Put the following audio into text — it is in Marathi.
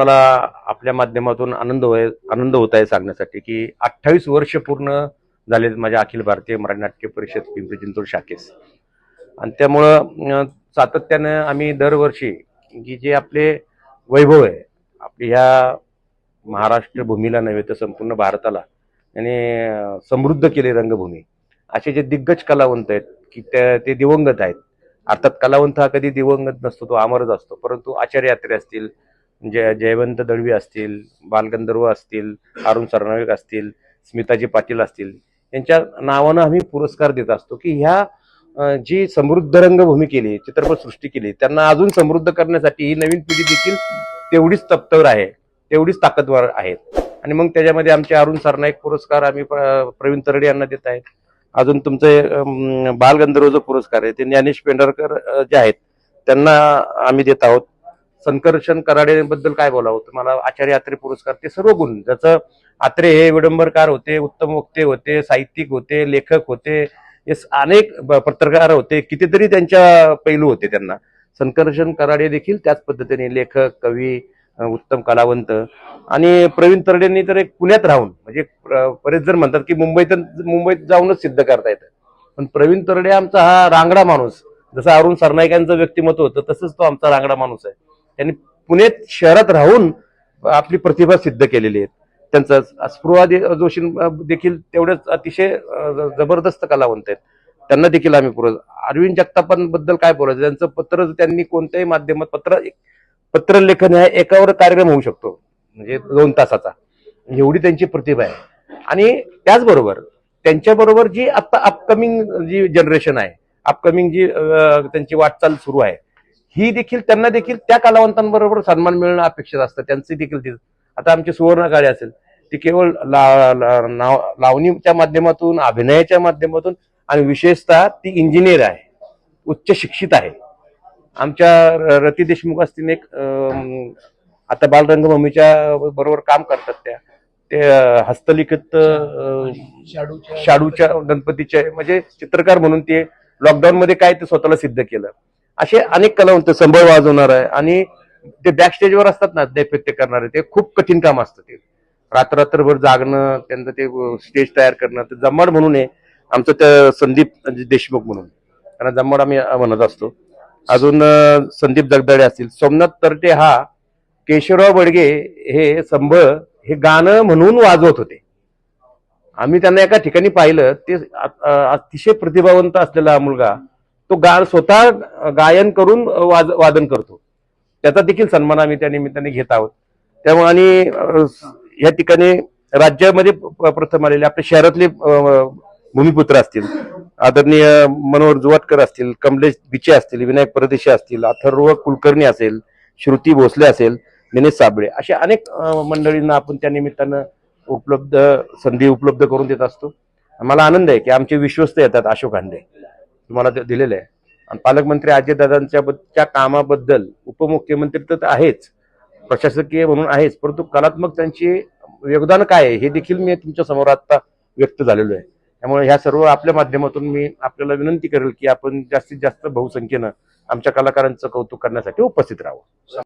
मला आपल्या माध्यमातून आनंद होय आनंद होत आहे सांगण्यासाठी की अठ्ठावीस वर्ष पूर्ण झाले माझ्या अखिल भारतीय मराठी नाट्य परिषद पिंपरी चिंचवड शाखेस. आणि त्यामुळं सातत्यानं आम्ही दरवर्षी की जे आपले वैभव आहे आपली ह्या महाराष्ट्र भूमीला नव्हे तर संपूर्ण भारताला आणि समृद्ध केले रंगभूमी. असे जे दिग्गज कलावंत आहेत की त्या ते दिवंगत आहेत. अर्थात कलावंत हा कधी दिवंगत नसतो तो अमरच असतो. परंतु आचार्य यात्रे असतील जय जयवंत दळवी असतील बालगंधर्व असतील अरुण सरनाईक असतील स्मिताजी पाटील असतील यांच्या नावानं आम्ही पुरस्कार देत असतो की ह्या जी समृद्ध रंगभूमी केली चित्रपट सृष्टी केली त्यांना अजून समृद्ध करण्यासाठी ही नवीन पिढी देखील तेवढीच तप्तवर आहे तेवढीच ताकदवर आहेत आणि मग त्याच्यामध्ये आमचे अरुण सरनाईक पुरस्कार आम्ही प्रवीण तरडे यांना देत आहेत. अजून तुमचे बालगंधर्व जो पुरस्कार आहे ते ज्ञानेश पेंढारकर जे आहेत त्यांना आम्ही देत आहोत. संकर्षण कराडेबद्दल काय बोलावं? तुम्हाला आचार्य आत्रे पुरस्कार ते सर्व गुण. ज्याचं आत्रे हे विडंबरकार होते उत्तम वक्ते होते साहित्यिक होते लेखक होते हे अनेक ब- पत्रकार होते कितीतरी त्यांच्या पैलू होते त्यांना. संकर्षण कराडे देखील त्याच पद्धतीने लेखक कवी उत्तम कलावंत. आणि प्रवीण तरडेंनी तर एक पुण्यात राहून म्हणजे बरेच जण म्हणतात की मुंबईत मुंबईत जाऊनच सिद्ध करता येतं. पण प्रवीण तरडे आमचा हा रांगडा माणूस जसं अरुण सरनाईकांचं व्यक्तिमत्व होतं तसंच तो आमचा रांगडा माणूस आहे. त्यांनी पुणे शहरात राहून आपली प्रतिभा सिद्ध केलेली आहे त्यांचं स्पृहा जोशी देखील तेवढेच अतिशय जबरदस्त कलावंत आहेत. त्यांना देखील आम्ही पुरव अरविंद जगतापांबद्दल काय बोलायचं? त्यांचं पत्र त्यांनी कोणत्याही माध्यमात पत्र पत्रलेखन हा एकावर कार्यक्रम होऊ शकतो. म्हणजे दोन तासाचा. एवढी त्यांची प्रतिभा आहे. आणि त्याचबरोबर त्यांच्याबरोबर जी आता अपकमिंग जी जनरेशन आहे अपकमिंग जी त्यांची वाटचाल सुरू आहे ही देखील त्यांना देखील त्या कलावंतांबरोबर सन्मान मिळणं अपेक्षित असतं. त्यांची देखील ती आता आमची सुवर्ण काळे असेल ती केवळ ला, ला, नाव- लावणीच्या माध्यमातून अभिनयाच्या माध्यमातून आणि विशेषतः ती इंजिनियर आहे. उच्च शिक्षित आहे. आमच्या रती देशमुख असतील एक आता बालरंगभूमीच्या बरोबर काम करतात त्या. ते हस्तलिखित शाडूच्या गणपतीचे म्हणजे चित्रकार म्हणून ते लॉकडाऊन मध्ये काय ते स्वतःला सिद्ध केलं. असे अनेक कलावंत संभव वाजवणार आहे. आणि ते बॅक स्टेजवर असतात ना नैपत्य करणारे ते खूप कठीण काम असतं ते. रात्ररात्रभर जागणं त्यांचं ते स्टेज तयार करणं ते जम्माड म्हणून आहे. आमचं त्या संदीप म्हणजे देशमुख म्हणून. त्यांना जम्माड आम्ही म्हणत असतो. अजून संदीप जगदाळे असतील. सोमनाथ तरटे हा केशवराव बडगे हे संभ हे गाणं म्हणून वाजवत होते. आम्ही त्यांना एका ठिकाणी पाहिलं ते अतिशय प्रतिभावंत असलेला मुलगा तो गा स्वतः गायन करून वाज वादन करतो. त्याचा देखील सन्मान आम्ही त्या निमित्ताने घेत आहोत. त्यामुळे आणि या ठिकाणी राज्यामध्ये प- प्रथम आलेले आपल्या शहरातले भूमिपुत्र असतील आदरणीय मनोहर जुवाटकर असतील कमलेश बिचे असतील विनायक परदेशी असतील अथर्व कुलकर्णी असेल श्रुती भोसले असेल दिनेश साबळे अशा अनेक मंडळींना आपण त्या निमित्तानं उपलब्ध संधी उपलब्ध करून देत असतो. मला आनंद आहे की आमचे विश्वस्त येतात अशोक हांडे. तुम्हाला दिलेलं आहे. आणि पालकमंत्री अजयदादांच्या बद- कामाबद्दल उपमुख्यमंत्री तर आहेच प्रशासकीय म्हणून आहेच परंतु कलात्मक त्यांची योगदान काय आहे हे देखील मी तुमच्यासमोर आता व्यक्त झालेलो आहे. त्यामुळे ह्या सर्व आपल्या माध्यमातून मी आपल्याला विनंती करेल की आपण जास्तीत जास्त बहुसंख्येनं आमच्या कलाकारांचं कौतुक करण्यासाठी उपस्थित राहावं.